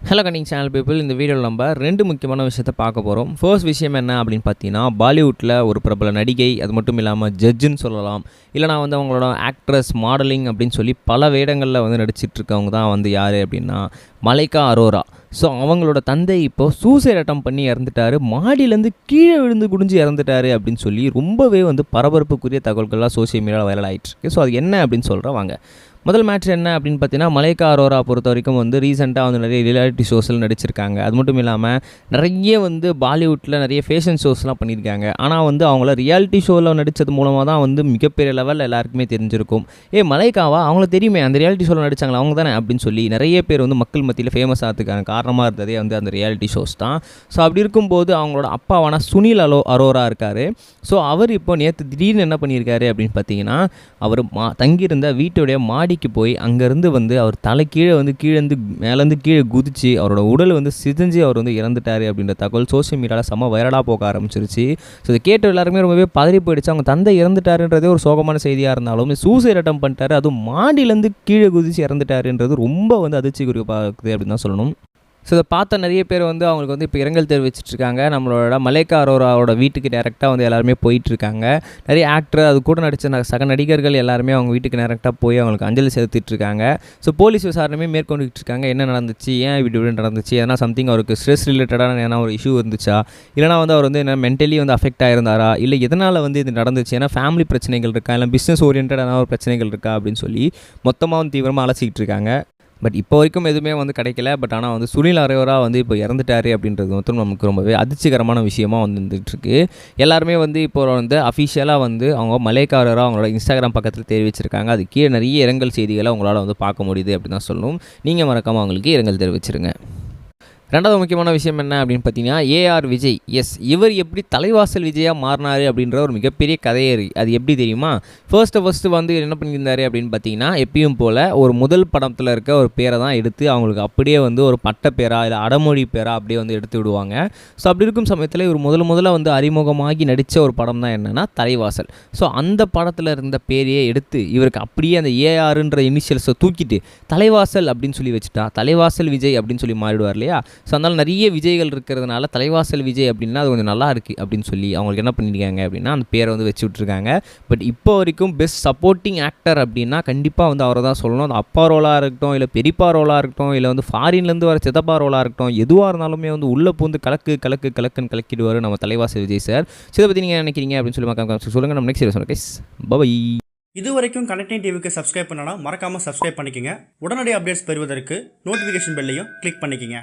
Hello கண்டிங் channel people இந்த வீடியோவில் நம்ம ரெண்டு முக்கியமான விஷயத்தை பார்க்க போகிறோம் ஃபர்ஸ்ட் விஷயம் என்ன அப்படின்னு பார்த்தீங்கன்னா பாலிவுட்டில் ஒரு பிரபல நடிகை அது மட்டும் இல்லாமல் ஜட்ஜுன்னு சொல்லலாம். இல்லைனா வந்து அவங்களோட ஆக்ட்ரஸ் மாடலிங் அப்படின்னு சொல்லி பல வேடங்களில் வந்து நடிச்சிட்ருக்கவங்க தான் வந்து யார் அப்படின்னா மலைக்கா அரோரா. ஸோ அவங்களோட தந்தை இப்போது சூசைட் அட்டம் பண்ணி இறந்துட்டாரு. மாடியிலேருந்து கீழே விழுந்து குடிஞ்சு இறந்துட்டாரு அப்படின்னு சொல்லி ரொம்பவே வந்து பரபரப்புக்குரிய தகவல்கள்லாம் சோசியல் மீடியாவில் வைரல் ஆகிட்டு இருக்கு ஸோ அது என்ன அப்படின்னு சொல்கிறேன் வாங்க. முதல் மேட்ச் என்ன அப்படின்னு பார்த்தீங்கன்னா மலைக்கா அரோரா பொறுத்த வரைக்கும் வந்து ரீசெண்டாக வந்து நிறைய ரியாலிட்டி ஷோஸில் நடிச்சிருக்காங்க. அது மட்டும் இல்லாமல் நிறைய வந்து பாலிவுட்டில் நிறைய ஃபேஷன் ஷோஸ்லாம் பண்ணியிருக்காங்க. ஆனால் வந்து அவங்கள ரியாலிட்டி ஷோவில் நடித்தது மூலமாக தான் வந்து மிகப்பெரிய லெவலில் எல்லாருக்குமே தெரிஞ்சிருக்கும். ஏ மலைக்காவா? அவங்களுக்கு தெரியுமே அந்த ரியாலிட்டி ஷோவில் நடித்தாங்களா அவங்க தானே அப்படின்னு சொல்லி நிறைய பேர் வந்து மக்கள் மத்தியில் ஃபேமஸ் ஆகிறதுக்கான காரணமாக இருந்ததே வந்து அந்த ரியாலிட்டி ஷோஸ் தான். ஸோ அப்படி இருக்கும்போது அவங்களோட அப்பாவான சுனில் அலோ அரோரா இருக்கார். ஸோ அவர் இப்போ நேற்று திடீர்னு என்ன பண்ணியிருக்காரு அப்படின்னு பார்த்தீங்கன்னா அவர் மா தங்கியிருந்த வீட்டுடைய மாடிக்கு போய் அங்கேருந்து வந்து அவர் தலை கீழே வந்து கீழேருந்து மேலேருந்து கீழே குதிச்சு அவரோட உடல் வந்து சிதைஞ்சு அவர் வந்து இறந்துட்டார் அப்படின்ற தகவல் சோஷியல் மீடியாவில் செம்ம வைரலாக போக ஆரம்பிச்சிருச்சு. ஸோ இதை கேட்ட எல்லாருமே ரொம்பவே பதறி போயிடுச்சு. அவங்க தந்தை இறந்துட்டாருன்றதே ஒரு சோகமான செய்தியாக இருந்தாலும் சூசைட் அட்டம் பண்ணிட்டாரு. அதுவும் மாடியிலேருந்து கீழே குதிச்சு இறந்துட்டாருன்றது ரொம்ப வந்து அதிர்ச்சி இருக்குது அப்படின்னு தான் சொல்லணும். ஸோ இதை பார்த்த நிறைய பேர் வந்து அவங்களுக்கு வந்து இப்போ இரங்கல் தெரிவிச்சிட்ருக்காங்க. நம்மளோட மலேக்கா அரோராவோட வீட்டுக்கு டேரெக்டாக வந்து எல்லாருமே போயிட்டுருக்காங்க நிறைய ஆக்டர் அது கூட நடித்த ந- சக நடிகர்கள் எல்லாருமே அவங்க வீட்டுக்கு டேரெக்டாக போய் அவங்களுக்கு அஞ்சலி செலுத்திட்டுருக்காங்க ஸோ போலீஸ் விசாரணையுமே மேற்கொண்டுகிட்டு இருக்காங்க என்ன நடந்துச்சு? ஏன் இப்படி இப்படி நடந்துச்சு? எதனா சம்திங் அவருக்கு ஸ்ட்ரெஸ் ரிலேட்டடான ஏன்னா ஒரு இஷ்யூ இருந்துச்சா? இல்லைனா வந்து அவர் வந்து என்ன மென்டலி வந்து அஃபெக்ட் ஆயிருந்தாரா? இல்லை எதனால் வந்து இது நடந்துச்சு? ஏன்னா ஃபேமிலி பிரச்சனைகள் இருக்கா? இல்லை பிஸ்னஸ் ஓரியன்டான ஒரு பிரச்சனைகள் இருக்கா? அப்படின்னு சொல்லி மொத்தமாக வந்து தீவிரமாக அலசிக்கிட்டு இருக்காங்க பட் இப்போ வரைக்கும் எதுவுமே வந்து கிடைக்கல. பட் ஆனால் வந்து சுனில் அரோரா வந்து இப்போ இறந்துட்டாரு அப்படின்றது வந்து நமக்கு ரொம்பவே அதிர்ச்சிகரமான விஷயமா வந்து எல்லாருமே வந்து இப்போ வந்து அஃபிஷியலாக வந்து அவங்க மலைக்காரராக அவங்களோட இன்ஸ்டாகிராம் பக்கத்தில் தெரிவிச்சிருக்காங்க அது கீழே நிறைய இரங்கல் செய்திகளை உங்களால் வந்து பார்க்க முடியுது அப்படின்னு தான் சொல்லணும். நீங்கள் மறக்காமல் அவங்களுக்கு இரங்கல் தெரிவிச்சிருங்க. ரெண்டாவது முக்கியமான விஷயம் என்ன அப்படின்னு பார்த்தீங்கன்னா ஏஆர் விஜய். எஸ் இவர் எப்படி தலைவாசல் விஜயாக மாறினாரு அப்படின்ற ஒரு மிகப்பெரிய கதையே இருக்குது அது எப்படி தெரியுமா? ஃபர்ஸ்ட்டு ஃபர்ஸ்ட்டு வந்து என்ன பண்ணியிருந்தாரு அப்படின்னு பார்த்தீங்கன்னா எப்பயும் போல் ஒரு முதல் படத்தில் இருக்க ஒரு பேரை தான் எடுத்து அவங்களுக்கு அப்படியே வந்து ஒரு பட்ட பேரா இல்லை அடமொழி பேரா அப்படியே வந்து எடுத்து விடுவாங்க. ஸோ அப்படி இருக்கும் சமயத்தில் இவர் முதல் முதல்ல வந்து அறிமுகமாகி நடித்த ஒரு படம் தான் என்னென்னா தலைவாசல். ஸோ அந்த படத்தில் இருந்த பேரையே எடுத்து இவருக்கு அப்படியே அந்த ஏஆர்ன்ற இனிஷியல்ஸை தூக்கிட்டு தலைவாசல் அப்படின்னு சொல்லி வச்சுட்டா தலைவாசல் விஜய் அப்படின்னு சொல்லி மாறிடுவார் இல்லையா? ஸோ அதனால் நிறைய விஜய்கள் இருக்கிறதுனால தலைவாசல் விஜய் அப்படின்னா அது கொஞ்சம் நல்லா இருக்குது அப்படின்னு சொல்லி அவங்களுக்கு என்ன பண்ணியிருக்காங்க அப்படின்னா அந்த பேரை வந்து வச்சு விட்ருக்காங்க பட் இப்போ வரைக்கும் பெஸ்ட் சப்போர்ட்டிங் ஆக்டர் அப்படின்னா கண்டிப்பாக வந்து அவரை தான் சொல்லணும். அந்த அப்பா ரோலாக இருக்கட்டும் இல்லை பெரியப்பா ரோலாக இருக்கட்டும் இல்லை வந்து ஃபாரின்லேருந்து வர சித்தப்பா ரோலாக இருக்கட்டும் எதுவாக இருந்தாலுமே வந்து உள்ளே பூந்து கலக்கு கலக்கு கலக்குன்னு கலக்கிடுவார் நம்ம தலைவாசல் விஜய் சார் ஸோ இதை பற்றி நீங்கள் நினைக்கிறீங்க அப்படின்னு சொல்லி மக்கள் சொல்லுங்கள் நம்ம நெக்ஸ்ட் சொல்லுங்கள் பபாய் இது வரைக்கும் கனெக்டிங் டிவிக்கு சப்ஸ்கிரைப் பண்ணனா மறக்காம சப்ஸ்கிரைப் பண்ணிக்கங்க. உடனடி அப்டேட்ஸ் பெறுவதற்கு நோட்டிஃபிகேஷன் பெல்லையும் கிளிக் பண்ணிக்கங்க.